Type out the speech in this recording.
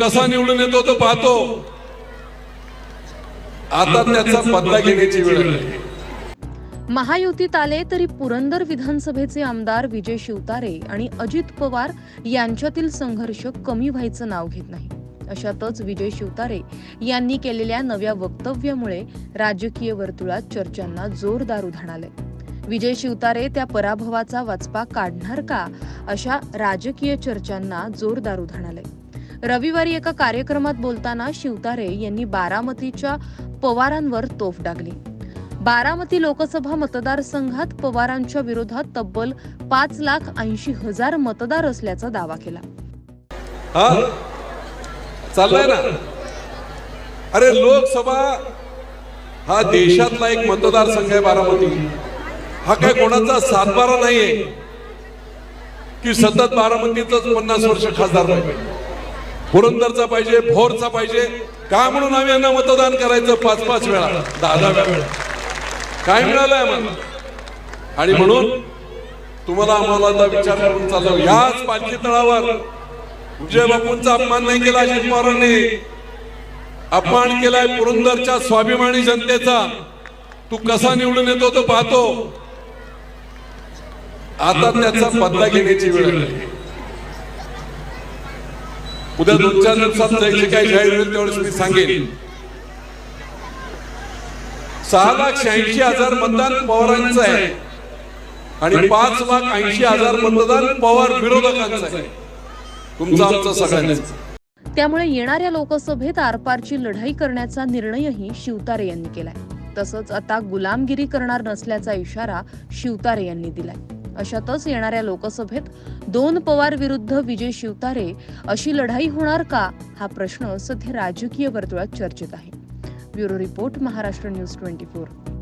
कसा निवडून येतो तो पाहतो. आता त्याचा बदला घेण्याची वेळ आहे. महायुतीत आले तरी पुरंदर विधानसभेचे आमदार विजय शिवतारे आणि अजित पवार यांच्यातील संघर्ष कमी व्हायचं नाव घेत नाही. अशातच विजय शिवतारे यांनी केलेल्या नव्या वक्तव्यामुळे राजकीय वर्तुळात चर्चांना जोरदार उधाण आलंय. विजय शिवतारे त्या पराभवाचा वचपा काढणार का अशा राजकीय चर्चांना जोरदार उधाण आलंय. रविवारी एका कार्यक्रमात बोलताना शिवतारे यांनी बारामतीच्या पवारांवर तोफ डागली. बारामती लोकसभा मतदारसंघात पवारांच्या विरोधात तब्बल पाच लाख ऐंशी हजार मतदार असल्याचा दावा केला. चाललंय ना? अरे लोकसभा हा देशातला एक मतदारसंघ आहे बारामती. हा काय कोणाचा सातबारा नाहीये की सतत बारामतीच पन्नास वर्ष खासदार नाही पुरंदरचा पाहिजे भोरचा पाहिजे. काय म्हणून आम्ही यांना मतदान करायचं पाच पाच वेळा? दहा दहा वेळा. काय मिळालंय आम्हाला? आणि म्हणून तुम्हाला आम्हाला आता विचार करून चाललो. याच पालखी तळावर विजय बापूंचा अपमान नाही केला अजित पवारांनी. अपमान केलाय पुरंदरच्या स्वाभिमानी जनतेचा. तू कसा निवडून येतो तो पाहतो. आता त्याचा बदला घेण्याची वेळ आहे उद्या दोन चार दिवसात जे काही जाहीर होईल तेवढेच मी सांगेन. सहा लाख शहाऐंशी हजार मतदान पवारांचं आहे. आणि पाच लाख ऐंशी हजार मतदान पवार विरोधकांचं आहे. तुमचं आमचं सगळ्यांचं त्यामुळे येणाऱ्या लोकसभेत आरपारची लढाई करण्याचा निर्णयही शिवतारे यांनी केलाय. तसंच आता गुलामगिरी करणार नसल्याचा इशारा शिवतारे यांनी दिलाय. अशातच येणाऱ्या लोकसभेत दोन पवार विरुद्ध विजय शिवतारे अशी लढाई होणार का हा प्रश्न सध्या राजकीय वर्तुळात चर्चेत आहे. Bureau report Maharashtra news twenty four.